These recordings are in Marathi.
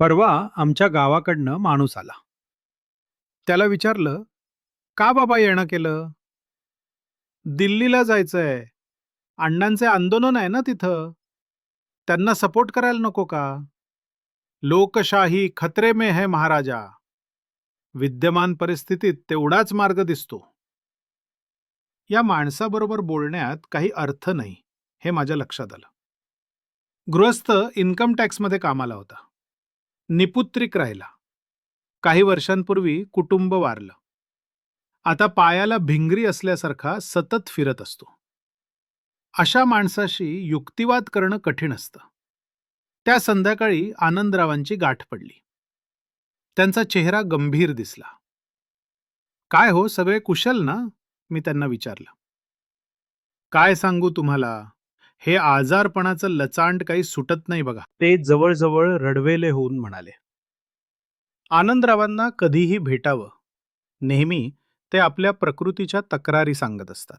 परवा आमच्या गावाकडनं माणूस आला. त्याला विचारलं का बाबा येणं केलं? दिल्लीला जायचंय. अण्णांचे आंदोलन आहे ना तिथं. त्यांना सपोर्ट करायला नको का? लोकशाही खतरे में है महाराजा. विद्यमान परिस्थितीत तेवढाच मार्ग दिसतो. या माणसाबरोबर बोलण्यात काही अर्थ नाही हे माझ्या लक्षात आलं. गृहस्थ इन्कम टॅक्समध्ये कामाला होता. निपुत्रिक राहिला. काही वर्षांपूर्वी कुटुंब वारलं. आता पायाला भिंगरी असल्यासारखा सतत फिरत असतो. अशा माणसाशी युक्तिवाद करणं कठीण असतं. त्या संध्याकाळी आनंदरावांची गाठ पडली. त्यांचा चेहरा गंभीर दिसला. काय हो सगळे कुशल ना? मी त्यांना विचारलं. काय सांगू तुम्हाला? हे आजारपणाचं लचांड काही सुटत नाही बघा. ते जवळजवळ रडवेले होऊन म्हणाले. आनंदरावांना कधीही भेटावं. नेहमी ते आपल्या प्रकृतीच्या तक्रारी सांगत असतात.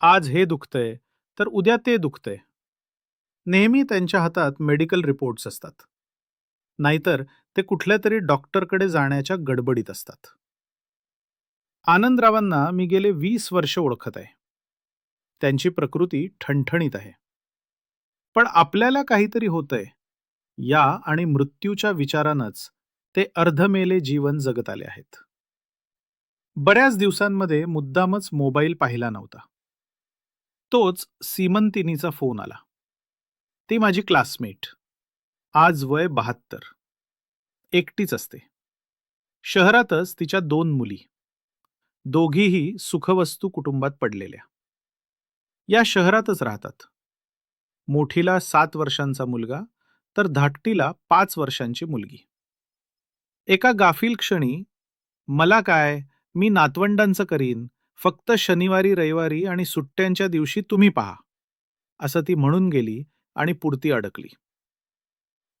आज हे दुखतंय तर उद्या ते दुखतंय. नेहमी त्यांच्या हातात मेडिकल रिपोर्ट्स असतात. नाहीतर ते कुठल्या तरी डॉक्टरकडे जाण्याच्या गडबडीत असतात. आनंदरावांना मी गेले वीस वर्ष ओळखत आहे. त्यांची प्रकृती ठणठणीत आहे. पण आपल्याला काहीतरी होतंय. या आणि मृत्यूच्या विचारानंच ते अर्धमेले जीवन जगत आले आहेत. बऱ्याच दिवसांमध्ये मुद्दामच मोबाईल पाहिला नव्हता. तोच सीमंतिनीचा फोन आला. ती माझी क्लासमेट. आज वय बहात्तर. एकटीच असते. शहरातच तिच्या दोन मुली. दोघीही सुखवस्तू कुटुंबात पडलेल्या. या शहरातच राहतात. मोठीला सात वर्षांचा मुलगा तर धाकटीला पाच वर्षांची मुलगी. एका गाफील क्षणी मला काय? मी नातवंडांचं करीन. फक्त शनिवारी रविवारी आणि सुट्ट्यांच्या दिवशी तुम्ही पहा. असं ती म्हणून गेली आणि पुरती अडकली.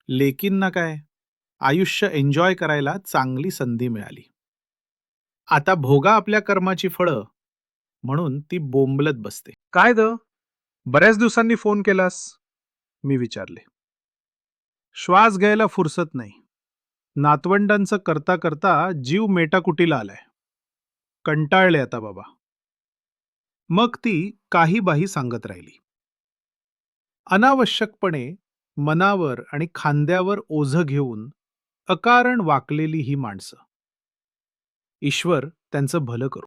लेकींना काय? आयुष्य एन्जॉय करायला चांगली संधी मिळाली. आता भोगा आपल्या कर्माची फळं. म्हणून ती बोंबलत बसते. काय द बऱ्याच दिवसांनी फोन केलास? मी विचारले. श्वास घ्यायला फुरसत नाही. नातवंडांचं करता करता जीव मेटाकुटीला आलाय. कंटाळले आता बाबा. मग ती काही बाही सांगत राहिली. अनावश्यकपणे मनावर आणि खांद्यावर ओझं घेऊन अकारण वाकलेली ही माणसं. ईश्वर त्यांचं भलं करू.